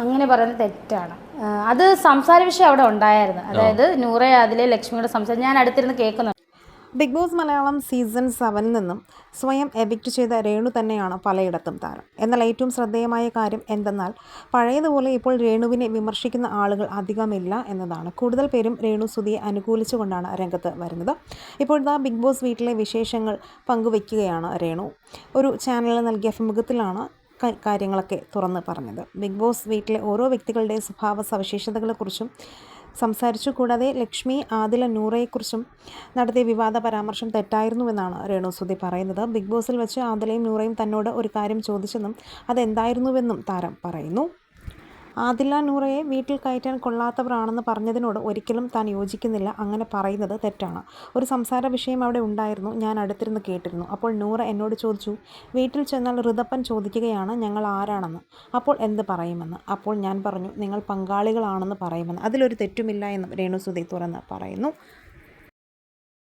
അങ്ങനെ പറയുന്നത് തെറ്റാണ്. അത് സംസാര വിഷയം അവിടെ ഉണ്ടായിരുന്നു. അതായത് നൂറെ അതിലെ ലക്ഷ്മിയുടെ സംസാരം ഞാൻ അടുത്തിരുന്ന് കേൾക്കുന്നുണ്ട്. ബിഗ് ബോസ് മലയാളം സീസൺ സെവനിൽ നിന്നും സ്വയം എവിക്റ്റ് ചെയ്ത രേണു തന്നെയാണ് പലയിടത്തും താരം. എന്നാൽ ഏറ്റവും ശ്രദ്ധേയമായ കാര്യം എന്തെന്നാൽ പഴയതുപോലെ ഇപ്പോൾ രേണുവിനെ വിമർശിക്കുന്ന ആളുകൾ അധികമില്ല എന്നതാണ്. കൂടുതൽ പേരും രേണു സുധിയെ അനുകൂലിച്ചുകൊണ്ടാണ് രംഗത്ത് വരുന്നത്. ഇപ്പോഴത്തെ ബിഗ് ബോസ് വീട്ടിലെ വിശേഷങ്ങൾ പങ്കുവയ്ക്കുകയാണ് രേണു. ഒരു ചാനലിൽ നൽകിയ അഭിമുഖത്തിലാണ് കാര്യങ്ങളൊക്കെ തുറന്ന് പറഞ്ഞത്. ബിഗ് ബോസ് വീട്ടിലെ ഓരോ വ്യക്തികളുടെ സ്വഭാവ സവിശേഷതകളെക്കുറിച്ചും സംസാരിച്ചു കൂടാതെ ലക്ഷ്മി ആദില നൂറയെക്കുറിച്ചും നടത്തിയ വിവാദ പരാമർശം തെറ്റായിരുന്നുവെന്നാണ് രേണു സുധി പറയുന്നത്. ബിഗ് ബോസിൽ വെച്ച് ആദിലയും നൂറയും തന്നോട് ഒരു കാര്യം ചോദിച്ചെന്നും അതെന്തായിരുന്നുവെന്നും താരം പറയുന്നു. ആദില നൂറയെ വീട്ടിൽ കയറ്റാൻ കൊള്ളാത്തവരാണെന്ന് പറഞ്ഞതിനോട് ഒരിക്കലും താൻ യോജിക്കുന്നില്ല. അങ്ങനെ പറയുന്നത് തെറ്റാണ്. ഒരു സംസാര വിഷയം അവിടെ ഉണ്ടായിരുന്നു. ഞാൻ അടുത്തിരുന്ന് കേട്ടിരുന്നു. അപ്പോൾ നൂറ എന്നോട് ചോദിച്ചു വീട്ടിൽ ചെന്നാൽ ഋതപ്പൻ ചോദിക്കുകയാണ് ഞങ്ങൾ ആരാണെന്ന്? അപ്പോൾ എന്ത് പറയുമെന്ന്? അപ്പോൾ ഞാൻ പറഞ്ഞു നിങ്ങൾ പങ്കാളികളാണെന്ന് പറയുമെന്ന്. അതിലൊരു തെറ്റുമില്ല എന്നും രേണുസുതി തുറന്ന് പറയുന്നു.